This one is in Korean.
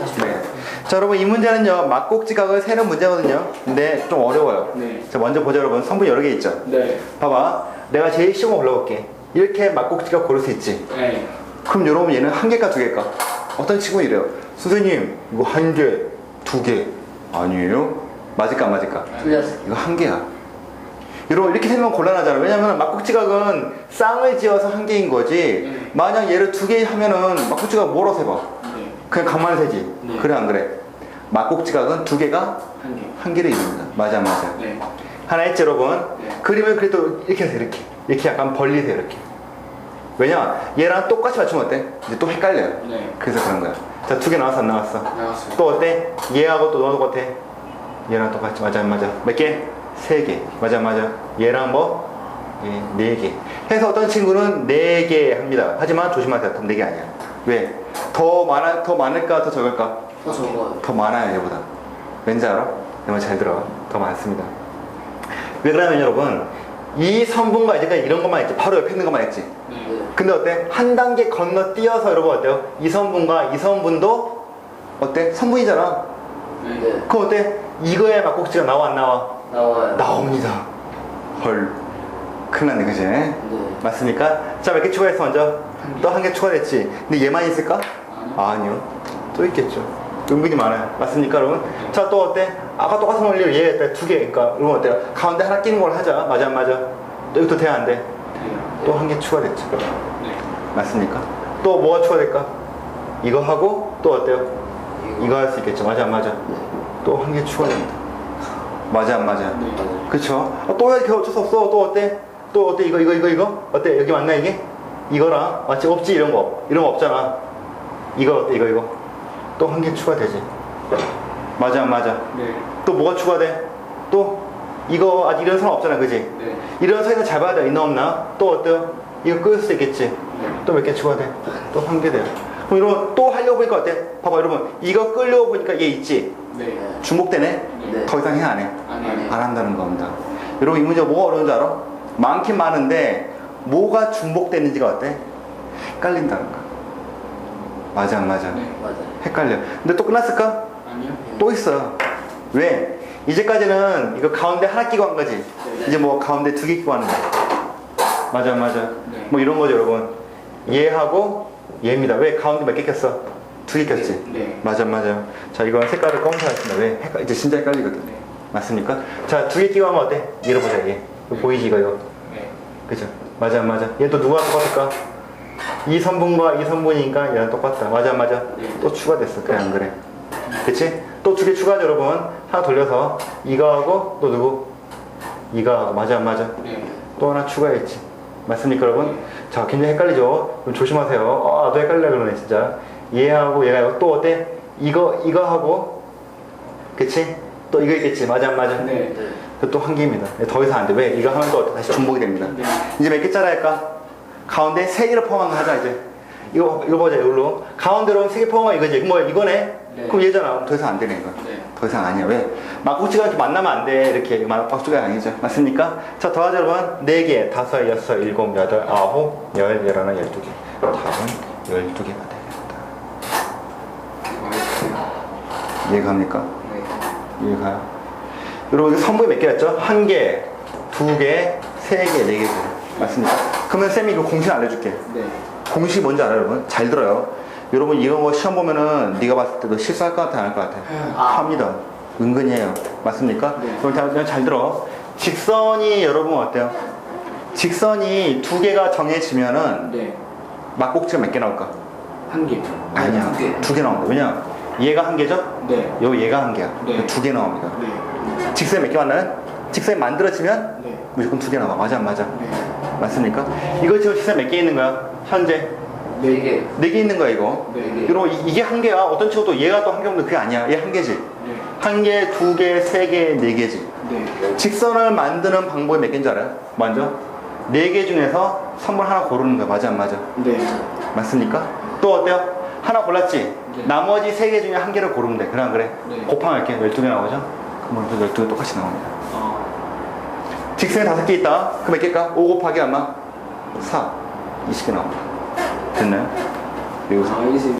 네. 자, 여러분 이 문제는요 막곡지각을 세는 문제거든요. 근데 좀 어려워요. 네. 자, 먼저 보자 여러분. 성분 여러 개 있죠. 네. 봐봐. 내가 제일 쉬운 거 골라볼게. 이렇게 막곡지각 고를 수 있지. 네. 그럼 여러분 얘는 한 개일까 두 개일까? 어떤 친구는 이래요. 선생님 이거 한 개, 두 개. 아니에요? 맞을까 안 맞을까? 이거 한 개야. 여러분 이렇게 되면 곤란하잖아. 왜냐면 막국지각은 쌍을 지어서 한 개인 거지. 네. 만약 얘를 두 개 하면은 막국지각 뭐로 세봐? 네. 그냥 간만 세지. 네. 그래 안 그래? 막국지각은 두 개가 한 개. 한 개를 이룹니다. 맞아 맞아. 네. 하나 했지 여러분? 네. 그림을 그래도 이렇게 해서 이렇게 이렇게 약간 벌리세요 이렇게. 왜냐? 얘랑 똑같이 맞추면 어때? 이제 또 헷갈려요. 네. 그래서 그런 거야. 자 두 개 나왔어 안 나왔어? 나왔어요. 또 어때? 얘하고 또 너도 똑같아. 얘랑 똑같이 맞아 안 맞아? 몇 개? 세 개. 맞아 안 맞아? 얘랑 뭐? 예, 네 개. 해서 어떤 친구는 네 개 합니다. 하지만 조심하세요. 네개 아니야. 왜? 더 많아 더 많을까 더 적을까? 더 적어요. 더 많아요 얘보다. 왠지 알아? 내말잘 들어. 더 많습니다. 왜 그러냐면 여러분 이 성분과 이제까지 이런 것만 했지. 바로 옆에 있는 것만 했지. 네. 네. 근데 어때? 한 단계 건너 뛰어서 여러분 어때요? 이 성분과 이 성분도 어때? 성분이잖아. 네. 네. 그럼 어때? 이거에 막국지가 나와 안 나와? 나와요. 나옵니다. 헐. 큰일 났네, 그지? 네. 맞습니까? 자, 몇 개 추가했어, 먼저? 또 한 개 추가됐지? 근데 얘만 있을까? 아니요. 또 있겠죠. 은근히 많아요. 맞습니까, 여러분? 자, 또 어때? 아까 똑같은 원리로 얘 했다. 두 개. 그러니까, 여러분 어때요? 가운데 하나 끼는 걸 하자. 맞아, 안 맞아? 또 이것도 돼, 안 돼? 또 한 개 추가됐죠. 네. 맞습니까? 또 뭐가 추가될까? 이거 하고 또 어때요? 이거 할 수 있겠죠. 맞아 안 맞아? 또 한 개 추가됩니다. 맞아 안 맞아? 네. 그쵸? 어, 또 해도 어쩔 수 없어. 또 어때? 또 어때? 이거 이거 이거 이거? 어때? 여기 맞나 이게? 이거랑 맞지? 없지 이런 거 이런 거 없잖아. 이거 어때? 이거 이거? 또 한 개 추가되지. 맞아 안 맞아? 네. 또 뭐가 추가돼? 또 이거 아직 이런 사람 없잖아, 그지? 네. 이런 사이는 잘 봐야 돼. 있나 없나? 또 어때요? 이거 끌 수 있겠지? 네. 또몇 개 추가돼? 또 한 개 돼요. 그럼 여러분 또 하려고 보니까 어때? 봐봐 여러분 이거 끌려고 보니까 얘 있지? 네. 중복되네? 네. 더 이상 해안 해? 안 해요. 안 한다는 겁니다. 여러분 이 문제가 뭐가 어려운 줄 알아? 많긴 많은데 뭐가 중복되는지가 어때? 헷갈린다는 거. 맞아 안 맞아? 네. 맞아요. 헷갈려. 근데 또 끝났을까? 아니요. 또 있어요. 왜? 이제까지는 이거 가운데 하나 끼고 한 거지. 네. 이제 뭐 가운데 두 개 끼고 하는 거야. 맞아, 맞아. 네. 뭐 이런 거죠, 여러분. 얘하고 얘입니다. 왜 가운데 몇 개 꼈어? 두 개 꼈지. 네. 맞아, 맞아. 자, 이건 색깔을 검사 하겠습니다. 왜? 헷갈, 이제 진짜 헷갈리거든. 네. 맞습니까? 자, 두 개 끼고 하면 어때? 얘를 보자, 얘. 이거 보이지, 이거, 이거. 네. 그죠? 맞아, 맞아. 얘 또 누가 똑같을까? 이 성분과 이 성분이니까 얘랑 똑같다. 맞아, 맞아. 네. 또 추가됐어. 그래, 안 그래? 그치? 또 두 개 추가하죠, 여러분. 하나 돌려서 이거하고 또 누구? 이거하고. 맞아, 안 맞아? 네. 또 하나 추가했지. 맞습니까, 여러분? 자, 굉장히 헷갈리죠? 좀 조심하세요. 아, 나도 헷갈려 그러네, 진짜. 얘하고 얘가 또 어때? 이거, 이거하고, 그치? 또 이거 있겠지. 맞아, 안 맞아? 네. 네. 그또한 개입니다. 더 이상 안 돼. 왜? 이거 하면 또 다시 중복이 됩니다. 네. 이제 몇 개짜리 할까? 가운데 세 개를 포함한 거 하자, 이제. 이거, 이거 보자, 이걸로. 가운데로 세 개 포함한 거 이거지. 뭐, 이거네? 네. 그럼 얘잖아. 더 이상 안 되네, 이거. 네. 더 이상 아니야. 왜? 막국지가 이렇게 만나면 안 돼. 이렇게. 막국지가 아니죠. 맞습니까? 자, 더하자, 여러분. 네 개, 다섯, 여섯, 일곱, 여덟, 아홉, 열, 열하나, 열두 개. 답은 열두 개가 되겠다. 알겠어요. 이해갑니까? 네. 이해가요? 여러분, 선분이 몇 개였죠? 한 개, 두 개, 세 개, 네 개죠. 맞습니까? 그러면 쌤이 이거 공식 알려줄게. 네. 공식이 뭔지 알아요, 여러분? 잘 들어요. 여러분, 이런 거 시험 보면은 네가 봤을 때도 실수할 것 같아, 안 할 것 같아? 아. 합니다. 은근히 해요. 맞습니까? 네. 그럼 잘, 들어. 직선이 여러분 어때요? 직선이 두 개가 정해지면은 네. 막곡지가 몇 개 나올까? 한 개. 아니야. 두 개. 두개 나옵니다. 왜냐? 얘가 한 개죠? 네. 요 얘가 한 개야. 네. 두 개 나옵니다. 네. 직선이 몇개 만나요? 직선이 만들어지면 네. 무조건 두 개 나와. 맞아, 안 맞아? 네. 맞습니까? 이거 지금 직선 몇 개 있는 거야? 현재? 네 개. 네 개 있는 거야, 이거. 네. 여러분, 이- 이게 한 개야. 어떤 친구도 얘가 또 한개 없는데 그게 아니야. 얘 한 개지. 네. 한 개, 두 개, 세 개, 네 개지. 네. 직선을 만드는 방법이 몇 개인 줄 알아요? 먼저? 네 개 중에서 선물 하나 고르는 거야. 맞아, 안 맞아? 네. 맞습니까? 또 어때요? 하나 골랐지? 네. 나머지 세 개 중에 한 개를 고르면 돼. 안 그래? 네. 곱하면 이렇게 12개 나오죠? 그러면 그 12개 똑같이 나옵니다. 어. 직선이 다섯 개 있다. 그럼 몇 개일까? 5 곱하기 얼마? 4. 20개 나옵니다. 됐나요? 여기서. 알겠습니다.